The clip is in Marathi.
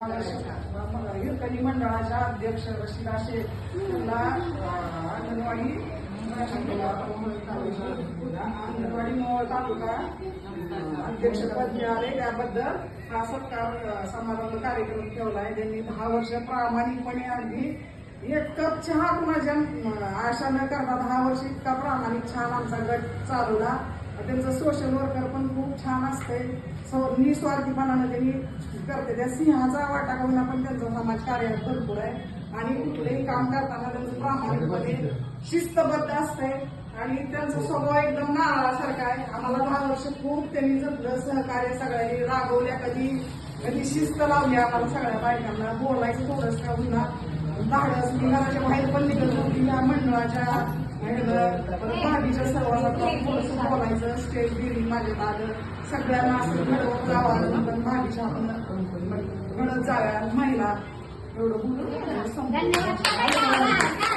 हिरकणी मंडळाच्या अध्यक्ष रशीदा शेख यांना अंगणवाडी अंगणवाडी मोहोळ तालुका अध्यक्षपद मिळाले. त्याबद्दल हा सत्कार समारंभ कार्यक्रम ठेवला आहे त्यांनी दहा वर्ष प्रामाणिकपणे अगदी एक कप चहा कुणाच्या आशा न करता दहा वर्ष इतका प्रामाणिक छान आमचा गट चालवला. त्यांचं सोशल वर्कर पण खूप छान असते सो निस्वार्थीपणानं त्यांनी करते त्या सिंहाचा वाटा का आपण पण त्यांचं समाज कार्यात भरपूर आहे. आणि कुठलंही काम करताना त्यांचं प्रामाणिकपणे शिस्तबद्ध असते आणि त्यांचा स्वभाव एकदम नारळासारखा आहे. आम्हाला दहा वर्ष खूप त्यांनी जपलं. सहकार्य सगळ्यांनी रागवल्या. कधी कधी शिस्त लावली आम्हाला सगळ्या बायकांना. बोलायचं थोडंच का होईना धाडस. मी घराच्या बाहेर पण निघत होती. या मंडळाच्या इकडं भाभीच्या सर्वांना थोडंसं बोलायचं. स्टेज दिली माझ्या दादर. सगळ्यांना असं घडवत गावाला पण भाभीच्या आपण घडत जाव्या महिला. एवढं बोलून संपलं.